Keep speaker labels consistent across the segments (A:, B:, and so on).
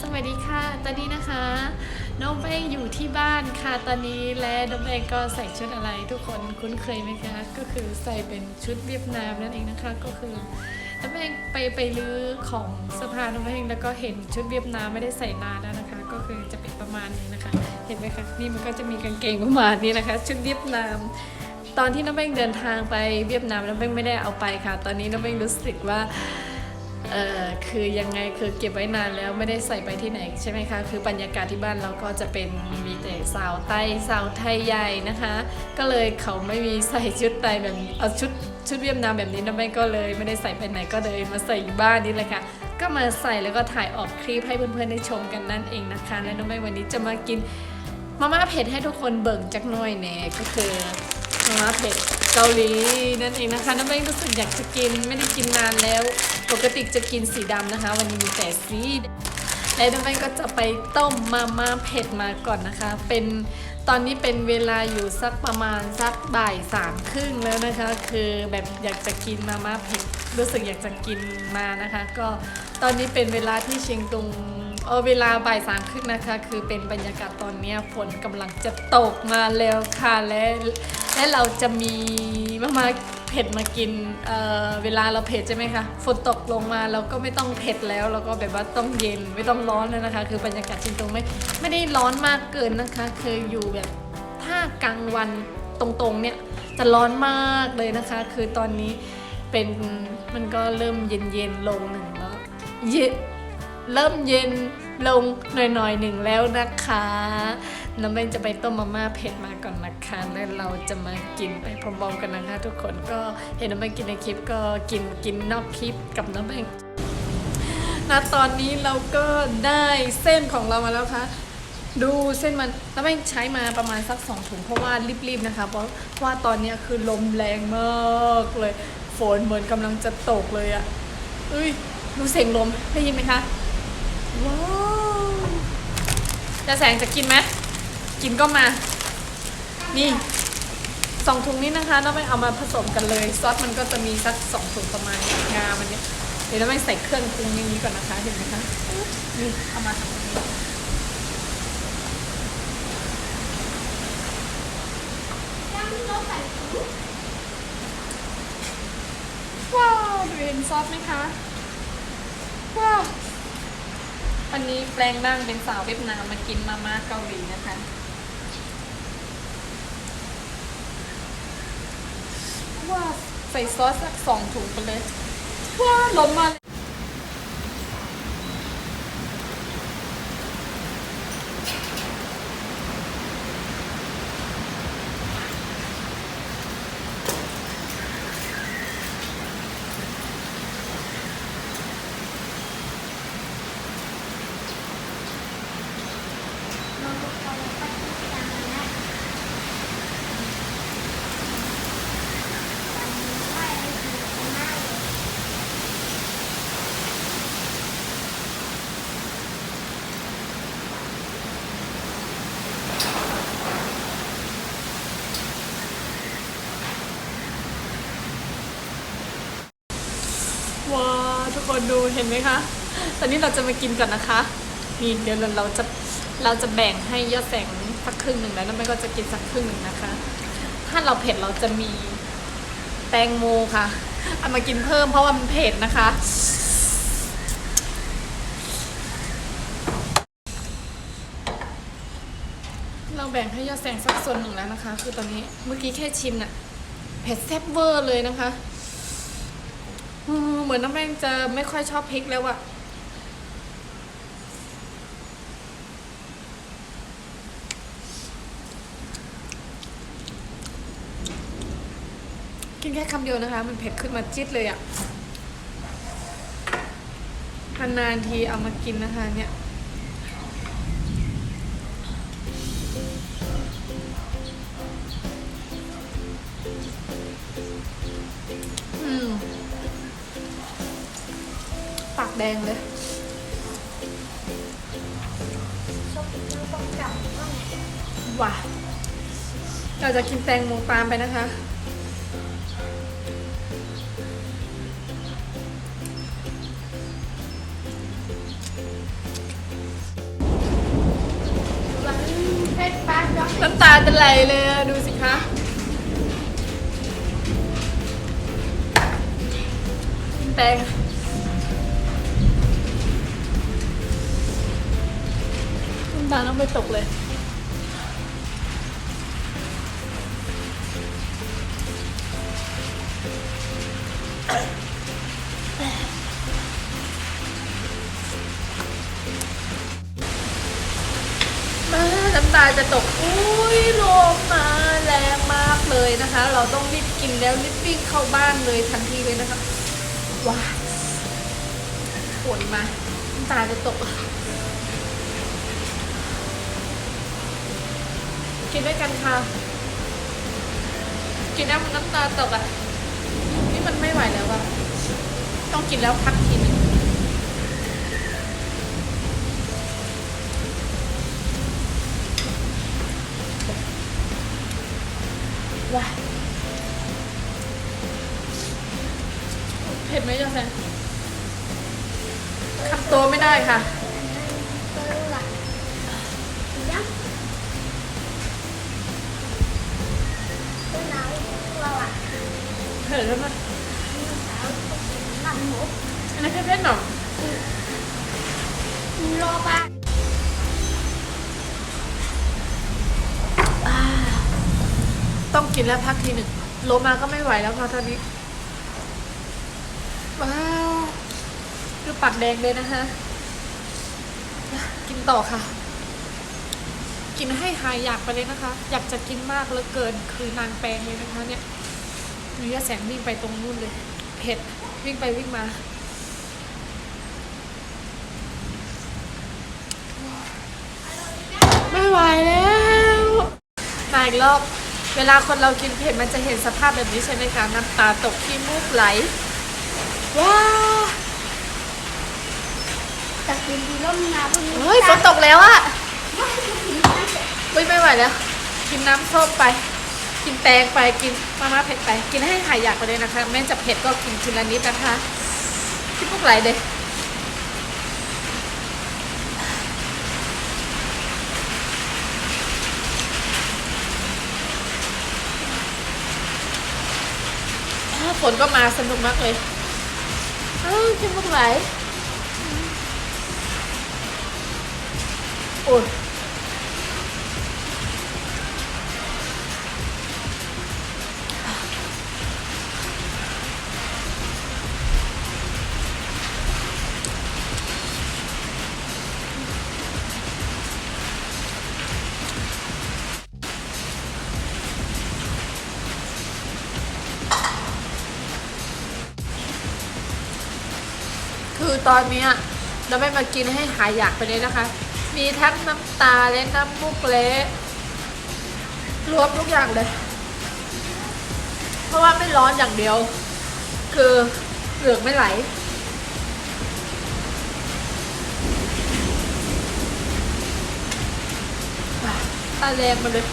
A: สวัสดีค่ะ ตอนนี้นะคะ น้องแป้งอยู่ที่บ้านค่ะ ตอนนี้และน้องแป้งก็ใส่ชุดอะไร ทุกคนคุ้นเคยไหมคะ ก็คือใส่เป็นชุดเวียดนามนั่นเองนะคะ ก็คือน้องแป้งไปไปรื้อของสื้อผ้าน้องแป้งแล้วก็เห็นชุดเวียดนามไม่ได้ใส่นานแล้วนะคะ ก็คือจะเป็นประมาณนี้นะคะ เห็นไหมคะ นี่มันก็จะมีกางเกงประมาณนี้นะคะ ชุดเวียดนามตอนที่น้องแป้งเดินทางไปเวียดนามน้องแป้งไม่ได้เอาไปค่ะ ตอนนี้น้องแป้งรู้สึกว่า เอ่อคือยังไงคือเก็บไว้นานแล้วไม่ได้ใส่ไปที่ไหนใช่ไหมคะคือบรรยากาศที่บ้านเราก็จะเป็นมีแต่สาวไต้สาวไทยใหญ่นะคะ ก็เลยเขาไม่มีใส่ชุดไทยแบบนี้เอาชุดชุดเวียดนามแบบนี้น้องแม่ก็เลยไม่ได้ใส่ไปไหนก็เลยมาใส่อยู่บ้านนี่เลยค่ะก็มาใส่แล้วก็ถ่ายออกคลิปให้เพื่อนๆได้ชมกันนั่นเองนะคะ และน้องแม่วันนี้จะมากินมาม่าเผ็ดให้ทุกคนเบิ่งจักหน่อยแน่ก็คือ มาม่าเผ็ดเกาหลีนั่นเองนะคะน้ำแป้งรู้สึกอยากจะกินไม่ได้กินนานแล้ว ปกติจะกินสีดำนะคะ วันนี้มีแต่สีและน้ำแป้งก็จะไปต้มมาม่าเผ็ดมาก่อนนะคะ เป็นตอนนี้เป็นเวลาอยู่สักประมาณสักบ่ายสามครึ่งแล้วนะคะ คือแบบอยากจะกินมาม่าเผ็ดรู้สึกอยากจะกินมานะคะ ก็ตอนนี้เป็นเวลาที่เชียงตุงเออเวลาบ่ายสามครึ่งนะคะ คือเป็นบรรยากาศตอนนี้ฝนกำลังจะตกมาแล้วค่ะและ และเราจะมีมามาเผ็ดมากินเเวลาเราเผ็ดใช่ไหมคะฝนตกลงมาเราก็ไม่ต้องเผ็ดแล้วเราก็แบบว่าต้องเย็นไม่ต้องร้อนแล้วนะคะ คือบรรยากาศจริงตรงไม่ไม่ได้ร้อนมากเกินนะคะ คืออยู่แบบถ้ากลางวันตรงๆเนี่ยจะร้อนมากเลยนะคะ คือตอนนี้เป็นมันก็เริ่มเย็นๆลงหนึ่งแล้วเย็นเริ่มเย็นลงหน่อยๆหนึ่งแล้วนะคะ น้ำเบนจะไปต้มมาม่าเผ็ดมาก่อนนะคะแล้วเราจะมากินไปพร้อมๆกันนะคะทุกคนก็เห็นน้ำเบนกินในคลิปก็กินกินนอกคลิปกับน้ำเบนณตอนนี้เราก็ได้เส้นของเรามาแล้วค่ะดูเส้นมันน้ำเบนใช้มาประมาณสักสองถุงเพราะว่ารีบๆนะคะ เพราะว่าตอนนี้คือลมแรงมากเลย ฝนเหมือนกำลังจะตกเลยอะเอ้ยดูเสียงลมได้ยินไหมคะว้าวจะแสงจะกินไหม กินก็มา นี่สองถุงนี้นะคะเราไปเอามาผสมกันเลยซอสมันก็จะมีสักสองถุงประมาณนี้งามันเนี่ยเดี๋ยวเราไปใส่เครื่องปรุงอย่างนี้ก่อนนะคะเห็นไหมคะนี่เอามาทำตรงนี้ว้าวดูเห็นซอสไหมคะว้าววันนี้แปลงร่างเป็นสาวเวียดนามมากินมาม่าเกาหลีนะคะ ว่าใส่ซอสสักสองถุงไปเลยว้าล้มมาว้าวทุก คนดูเห็นไหมคะ ตอนนี้เราจะมากินกันนะคะ นี่เดี๋ยวเราจะเราจะแบ่งให้ยอดแสงสักครึ่งหนึ่งแล้วน้องแม่ก็จะกินสักครึ่งหนึ่งนะคะ ถ้าเราเผ็ดเราจะมีแตงโมค่ะ เอามากินเพิ่มเพราะว่ามันเผ็ดนะคะ เราแบ่งให้ยอดแสงสักส่วนหนึ่งแล้วนะคะ คือตอนนี้เมื่อกี้แค่ชิมน่ะเผ็ดแซ่บเวอร์เลยนะคะ เหมือนน้ำแม่งจะไม่ค่อยชอบพริกแล้วอะกินแค่คำเดียวนะคะ มันเผ็ดขึ้นมาจิ๊ดเลยอะนานทีเอามากินนะคะเนี่ย แดงเลยว้าเราจะกินแตงโมตามไปนะคะ น้ำตาจะไหลเลยดูสิคะแตง ตาต้องไปตกเลย มาน้ำตาจะตก อุ้ยลมมาแรงมากเลยนะคะ เราต้องรีบกินแล้วรีบวิ่งเข้าบ้านเลยทันทีเลยนะคะว้าฝนมาน้ำตาจะตก กินด้วยกันค่ะ กินน้ำน้ำตาตกอะ นี่มันไม่ไหวแล้วอะต้องกินแล้วพักทีนึงว้าเผ็ดไหมจ๊ะแฟนคำโตไม่ได้ค่ะ เผ็ดแล้วมันอันนี้เผ็ดๆหน่อยต้องกินแล้วพักทีหนึ่งโลมาก็ไม่ไหวแล้วค่ะตอนนี้ ว้าวดูปากแดงเลยนะคะ กินต่อค่ะ กินให้หายอยากไปเลยนะคะ อยากจะกินมากเหลือเกินคือนางแปลงเลยนะคะเนี่ย มีแสงวิ่งไปตรงนู้นเลยเผ็ดวิ่งไปวิ่งมาไม่ไหวแล้วมาอีกรอบเวลาคนเรากินเผ็ดมันจะเห็นสภาพแบบนี้ใช่ไหมคะน้ำตาตกขี้มูกไหลว้าว
B: จากกินดีร่มนาพวกนี้
A: เฮ้ยฝนตกแล้วอะเฮ้ยไม่ไหวแล้วกินน้ำส้มไป กินแตงไปกินมาม่าเผ็ดไป กินให้หายอยากไปเลยนะคะ แม้จะเผ็ดก็กินทีละนิดนะคะขี้มูกไหลเลยอ้าฝนก็มาสนุกมากเลยอ้าวกินพวกไหลโอ้ย คือตอนนี้เราไม่มากินให้หายอยากไปเลยนะคะ มีทั้งน้ำตาและน้ำมูกเละรวมทุกอย่างเลย เพราะว่าไม่ร้อนอย่างเดียว คือเหลืองไม่ไหลตาแรงมาเลย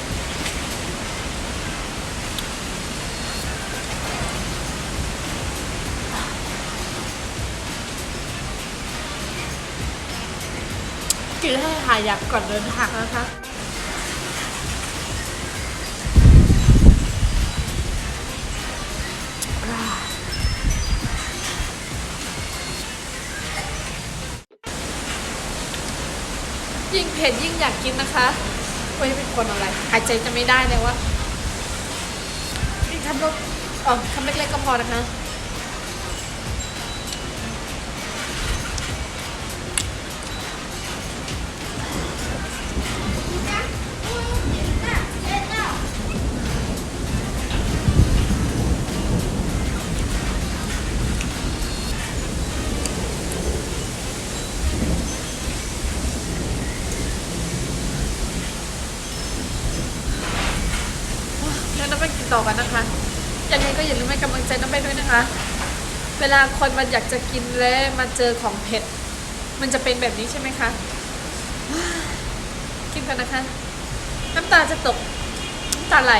A: กินให้หายอยากก่อนเดินทางนะคะยิ่งเผ็ดยิ่งอยากกินนะคะไม่เป็นคนอะไร หายใจจะไม่ได้เลยวะนี่ทำรสเออทำเล็กๆก็พอนะคะ ให้องใจน้ำไปด้วยนะคะ เวลาคนมันอยากจะกินและมาเจอของเผ็ด มันจะเป็นแบบนี้ใช่ไหมคะกินกันนะคะ น้ำตาจะตกน้ำตาไหล